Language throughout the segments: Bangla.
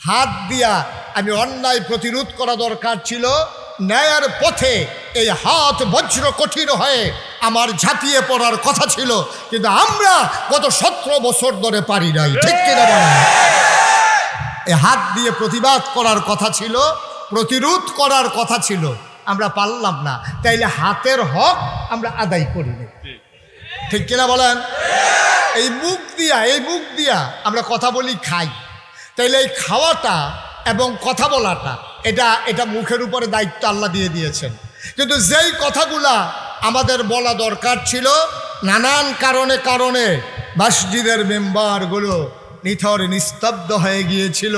হাত দিয়া আমি অন্যায় প্রতিরোধ করা দরকার ছিল, ন্যায়ের পথে এই হাত বজ্র কঠিন হয়ে আমার ঝাঁপিয়ে পড়ার কথা ছিল, কিন্তু আমরা গত সতেরো বছর ধরে পারি নাই, ঠিক কিনা এই হাত দিয়ে প্রতিবাদ করার কথা ছিল, প্রতিরোধ করার কথা ছিল, আমরা পারলাম না, তাইলে হাতের হক আমরা আদায় করিনি ঠিক কিনা বলেন? এই মুখ দিয়া, এই মুখ দিয়া আমরা কথা বলি খাই। তাইলে এই খাওয়াটা এবং কথা বলাটা, এটা এটা মুখের উপরে দায়িত্ব আল্লাহ দিয়ে দিয়েছেন। কিন্তু যেই কথাগুলা আমাদের বলা দরকার ছিল, নানান কারণে কারণে মসজিদের মেম্বারগুলো নিথর, নিস্তব্ধ হয়ে গিয়েছিল।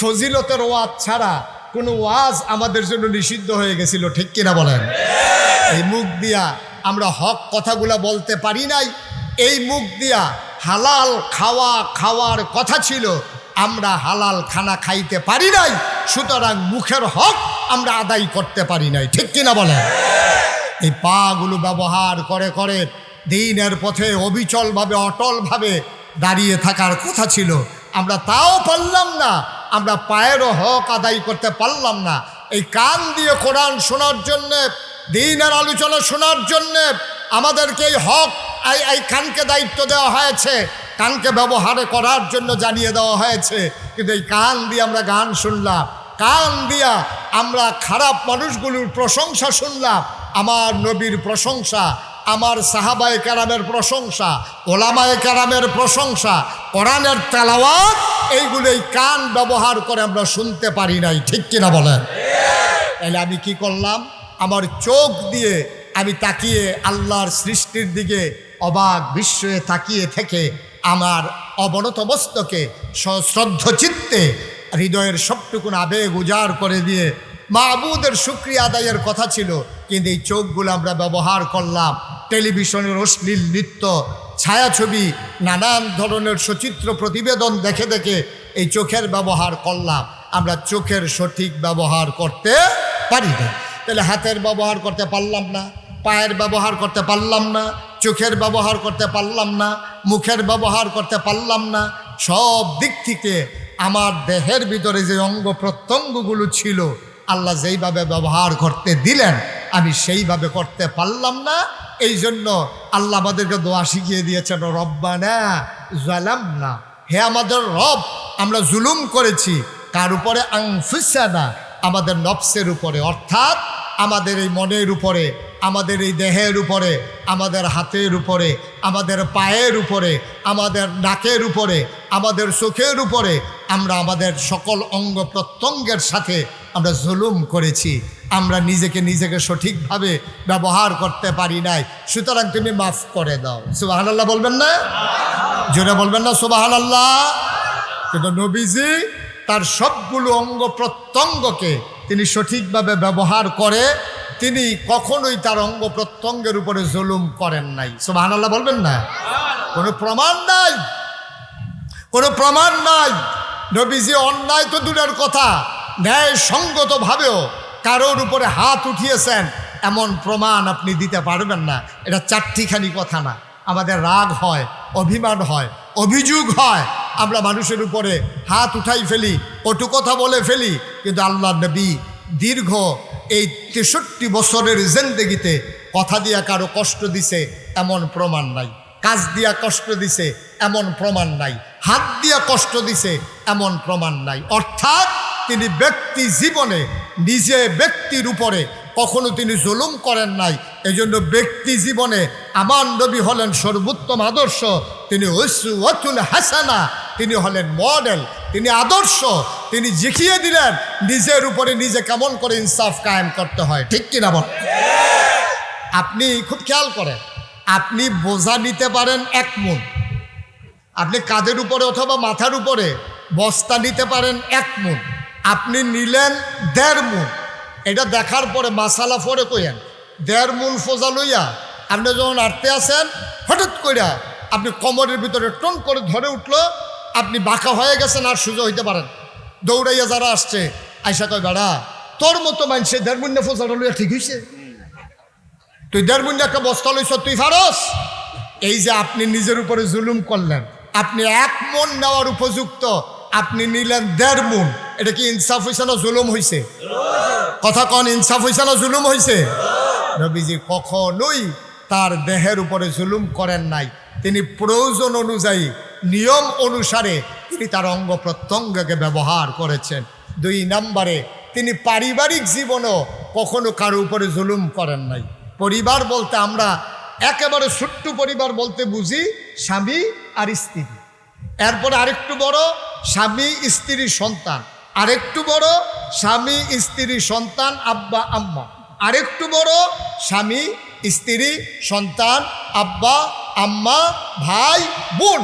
ফজিলতের ওয়াজ ছাড়া কোনো ওয়াজ আমাদের জন্য নিষিদ্ধ হয়ে গেছিল, ঠিক কিনা বলেন? এই মুখ দিয়া আমরা হক কথাগুলা বলতে পারি নাই। এই মুখ দিয়া হালাল খাওয়া, খাওয়ার কথা ছিল। আমরা হালাল খানা খাইতে পারি নাই, সুতরাং মুখের হক আমরা আদায় করতে পারি নাই। ঠিক কিনা বলেন এই পাগুলো ব্যবহার করে করে দিনের পথে অবিচলভাবে, অটলভাবে দাঁড়িয়ে থাকার কথা ছিল। আমরা তাও পারলাম না, আমরা পায়েরও হক আদায় করতে পারলাম না। এই কান দিয়ে কোরআন শোনার জন্যে, দিনের আলোচনা শোনার জন্যে আমাদেরকে এই হক, এই এই কানকে দায়িত্ব দেওয়া হয়েছে। কানকে ব্যবহারে করার জন্য জানিয়ে দেওয়া হয়েছে। কিন্তু এই কান দিয়ে আমরা গান শুনলাম। কান দিয়া আমরা খারাপ মানুষগুলোর প্রশংসা শুনলাম। আমার নবীর প্রশংসা, আমার সাহাবায় কারামের প্রশংসা, ওলামায় কারামের প্রশংসা, কোরআনের তেলাওয়াত এইগুলো এই কান ব্যবহার করে আমরা শুনতে পারি নাই। ঠিক কিনা বলেন? তাহলে আমি কি করলাম? আমার চোখ দিয়ে আমি তাকিয়ে আল্লাহর সৃষ্টির দিকে অবাক বিস্ময়ে তাকিয়ে থেকে আমার অবনত মস্তকে সশ্রদ্ধ চিত্তে হৃদয়ের সবটুকুন আবেগ উজাড় করে দিয়ে মাহবুদের সুক্রিয়া আদায়ের কথা ছিল, কিন্তু এই চোখগুলো আমরা ব্যবহার করলাম। টেলিভিশনের অশ্লীল নৃত্য, ছায়াছবি, নানান ধরনের সচিত্র প্রতিবেদন দেখে দেখে এই চোখের ব্যবহার করলাম। আমরা চোখের সঠিক ব্যবহার করতে পারি না তাহলে হাতের ব্যবহার করতে পারলাম না, পায়ের ব্যবহার করতে পারলাম না, চোখের ব্যবহার করতে পারলাম না মুখের ব্যবহার করতে পারলাম না। সব দিক থেকে আমার দেহের ভিতরে যে অঙ্গ প্রত্যঙ্গগুলো ছিল, আল্লাহ যেইভাবে ব্যবহার করতে দিলেন, আমি সেইভাবে করতে পারলাম না। এই জন্য আল্লাহ আমাদেরকে দোয়া শিখিয়ে দিয়েছেন, রব্বানা জালাম না হে আমাদের রব, আমরা জুলুম করেছি কার উপরে আংফিসানা, আমাদের নফসের উপরে। অর্থাৎ আমাদের এই মনের উপরে আমাদের এই দেহের উপরে, আমাদের হাতের উপরে, আমাদের পায়ের উপরে, আমাদের নাকের উপরে, আমাদের চোখের উপরে আমরা আমাদের সকল অঙ্গ প্রত্যঙ্গের সাথে আমরা জুলুম করেছি। আমরা নিজেকে নিজেকে সঠিকভাবে ব্যবহার করতে পারি নাই। সুতরাং তুমি মাফ করে দাও। সুবাহান আল্লাহ বলবেন না? জোরে বলবেন না সুবাহান আল্লাহ কিন্তু নবীজি তার সবগুলো অঙ্গ প্রত্যঙ্গকে তিনি সঠিকভাবে ব্যবহার করে তিনি কখনোই তার অঙ্গ প্রত্যঙ্গের উপরে জুলুম করেন নাই। সুবাহান আল্লাহ বলবেন না? কোনো প্রমাণ নাই। কোনো প্রমাণ নাই। নবীজি অন্যায় তো দূরের কথা ন্যায় সঙ্গতভাবেও কারোর উপরে হাত উঠিয়েছেন, এমন প্রমাণ আপনি দিতে পারবেন না। এটা চারটিখানি কথা না। আমাদের রাগ হয়, অভিমান হয়, অভিযোগ হয়। আমরা মানুষের উপরে হাত উঠাই ফেলি, কটু কথা বলে ফেলি, কিন্তু আল্লাহ নবী দীর্ঘ এই তেষট্টি বছরের জিন্দগিতে কথা দিয়া কারও কষ্ট দিছে এমন প্রমাণ নাই। কাজ দিয়া কষ্ট দিছে এমন প্রমাণ নাই। হাত দিয়া কষ্ট দিছে এমন প্রমাণ নাই। অর্থাৎ তিনি ব্যক্তি জীবনে, নিজে ব্যক্তির উপরে কখনো তিনি জুলুম করেন নাই। এজন্য ব্যক্তি জীবনে আমার নবী হলেন সর্বোত্তম আদর্শ। তিনি ওয়াতুল হাসানা, তিনি হলেন মডেল তিনি আদর্শ। তিনি জিখিয়ে দিলেন, নিজের উপরে নিজে কেমন করে ইনসাফ কায়েম করতে হয়, ঠিক কিনা বল? আপনি খুব খেয়াল করেন, আপনি বোঝা নিতে পারেন এক মন। আপনি কাঁধের উপরে অথবা মাথার উপরে বস্তা নিতে পারেন এক মন। আপনি নিলেন দেড় মন। এটা দেখার পরে মাসালা ফরে কইয়েন, দেড় মন ফোজা লইয়া আপনি যখন আটতে আসেন, হঠাৎ কইরা আপনি কোমরের ভিতরে টন করে ধরে উঠল, আপনি বাঁকা হয়ে গেছেন আর সুযোগ হইতে পারেন দৌড়াইয়া যারা আসছে, আইসা কয়, বেড়া, তোর মতো মানছে দেড় মুন্না ফোজাটা লইয়া ঠিক হয়েছে তুই দেড় মুন্না একটা বস্তা লইছ, তুই ফারস? এই যে আপনি নিজের উপরে জুলুম করলেন, আপনি এক মন নেওয়ার উপযুক্ত, আপনি নিলেন দেড় মুন এটা কি ইনসাফ হয়েছে না জুলুম হয়েছে কথা কন, ইনসাফ হয়েছে না জুলুম হয়েছে নবীজি কখনোই তার দেহের উপরে জুলুম করেন নাই। তিনি প্রয়োজন অনুযায়ী, নিয়ম অনুসারে তিনি তার অঙ্গ প্রত্যঙ্গকে ব্যবহার করেছেন। দুই নম্বরে, তিনি পারিবারিক জীবনও কখনো কারও উপরে জুলুম করেন নাই। পরিবার বলতে আমরা একেবারে ছোট্ট পরিবার বলতে বুঝি স্বামী আর স্ত্রী। এরপরে আরেকটু বড়, স্বামী, স্ত্রী, সন্তান। আরেকটু বড়, স্বামী, স্ত্রী, সন্তান, আব্বা, আম্মা। আরেকটু বড়, স্বামী, স্ত্রী, সন্তান, আব্বা, আম্মা, ভাই, বোন।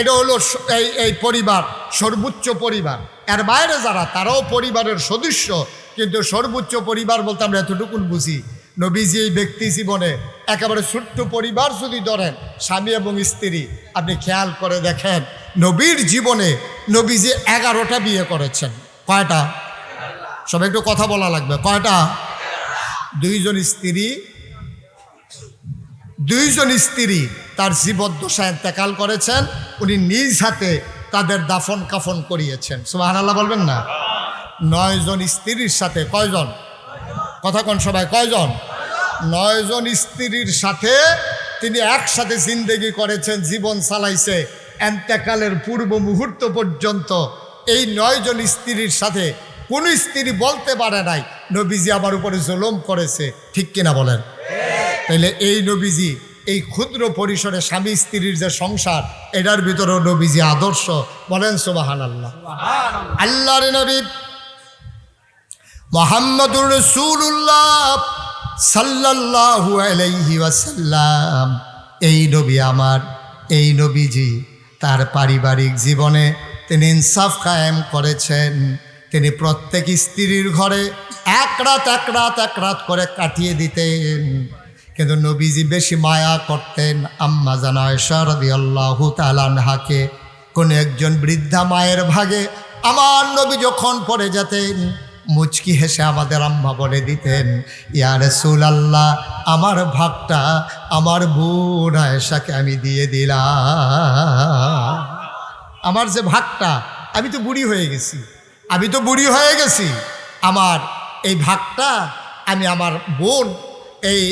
এটা হলো এই এই পরিবার, সর্বোচ্চ পরিবার। এর বাইরে যারা, তারাও পরিবারের সদস্য, কিন্তু সর্বোচ্চ পরিবার বলতে আমরা এতটুকুন বুঝি। নবীজি এই ব্যক্তি জীবনে একেবারে ছোট্ট পরিবার যদি ধরেন, স্বামী এবং স্ত্রী, আপনি খেয়াল করে দেখেন, নবীর জীবনে নবীজি এগারোটা বিয়ে করেছেন। কয়টা? সবাই একটু কথা বলা লাগবে। কয়টা? দুইজন স্ত্রী দুইজন স্ত্রী। তার জীবদ্দশা এতেকাল করেছেন। উনি নিজ হাতে তাদের দাফন কাফন করিয়েছেন। সুবাহ বলবেন না? নয়জন স্ত্রীর সাথে কয়জন? কথা কন সবাই, কয়জন? নয়জন স্ত্রীর সাথে তিনি একসাথে জিন্দেগি করেছেন, জীবন চালাইছে। এন্তেকালের পূর্ব মুহূর্ত পর্যন্ত এই নয়জন স্ত্রীর সাথে কোন স্ত্রী বলতে পারে নাই, নবীজি আমার উপরে জুলুম করেছে। ঠিক কিনা বলেন? তাহলে এই নবীজি এই ক্ষুদ্র পরিসরে স্বামী স্ত্রীর যে সংসার এটার ভিতরেও নবীজি আদর্শ। বলেন সোবাহান আল্লাহ আল্লাহর নবী মোহাম্মদুর রসুল্লাহ সাল্লাল্লাহু আলাইহি ওয়াসাল্লাম এই নবী আমার এই নবীজি তার পারিবারিক জীবনে তিনি ইনসাফ কায়েম করেছেন। তিনি প্রত্যেক স্ত্রীর ঘরে এক রাত এক রাত এক রাত করে কাটিয়ে দিতেন। কিন্তু নবীজি বেশি মায়া করতেন আম্মা জানা শরদি আল্লাহ তালানহাকে কোনো একজন বৃদ্ধা মায়ের ভাগে আমার নবী যখন পড়ে যেতেন, মুচকি হেসে আমাদের আম্মা বলে দিতেন ইয়ার সুল আল্লাহ আমার ভাগটা আমার বোন আয়েশাকে আমি দিয়ে দিলাম। আমার যে ভাগটা, আমি তো বুড়ি হয়ে গেছি, আমি তো বুড়ি হয়ে গেছি। আমার এই ভাগটা আমি আমার বোন এই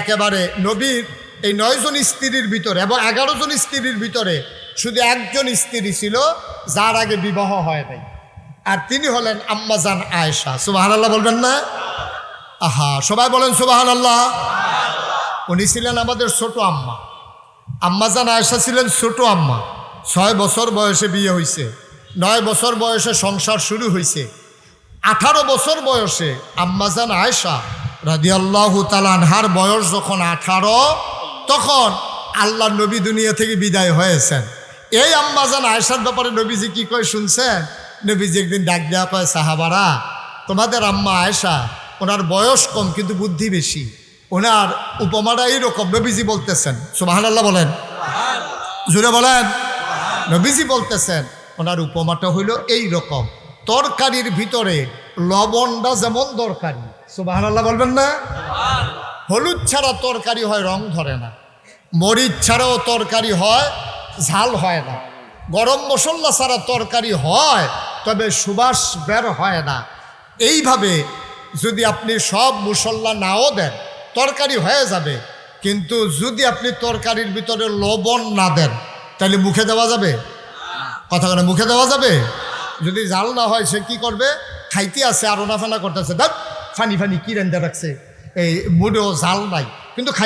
একেবারে নবীর, এই নয়জন স্ত্রীর ভিতরে এবং এগারো জন স্ত্রীর ভিতরে শুধু একজন স্ত্রী ছিল, যার আগে বিবাহ হয় নাই। আর তিনি হলেন আম্মাজান আয়েশা। সুবাহান আল্লাহ বলবেন না? আহা, সবাই বলেন সুবাহান আল্লাহ উনি ছিলেন আমাদের ছোট আম্মা। আম্মাজান আয়েশা ছিলেন ছোট আম্মা। ছয় বছর বয়সে বিয়ে হয়েছে নয় বছর বয়সে সংসার শুরু হয়েছে আঠারো বছর বয়সে আম্মাজান আয়েশা রাদিয়াল্লাহু তালানহার বয়স যখন আঠারো তখন আল্লাহ নবী দুনিয়া থেকে বিদায় হয়েছেন। এই আম্মাজান আয়েশার ব্যাপারে নবীজি কি কয় শুনছেন? নবীজি একদিন ডাক দেওয়া কয় সাহাবারা তোমাদের আম্মা আয়েশা ওনার বয়স কম কিন্তু বুদ্ধি বেশি। ওনার উপমাটা এইরকম। নবীজি বলতেছেন সুবাহান আল্লাহ বলেন জুড়ে বলেন। নবীজি বলতেছেন ওনার উপমাটা হইল এই রকম তরকারির ভিতরে লবণটা যেমন দরকারি। আল্লাহ বলবেন না? হলুদ ছাড়া তরকারি হয়, রং ধরে না। মরিচ ছাড়াও তরকারি হয়, ঝাল হয় না। গরম মশলা ছাড়া তরকারি হয়, তবে সুবাস বের হয় না। এইভাবে যদি আপনি সব মশলা নাও দেন, তরকারি হয়ে যাবে। কিন্তু যদি আপনি তরকারির ভিতরে লবণ না দেন, তাহলে মুখে দেওয়া যাবে? কথা মুখে দেওয়া যাবে? যদি জাল না হয়, সে কি করবে? খাইতে আছে আর ওনাফানা করতেছে। দেখ, ফানি ফানি কি রেন্দা রাখছে। এই মুডেও জাল নাই। কিন্তু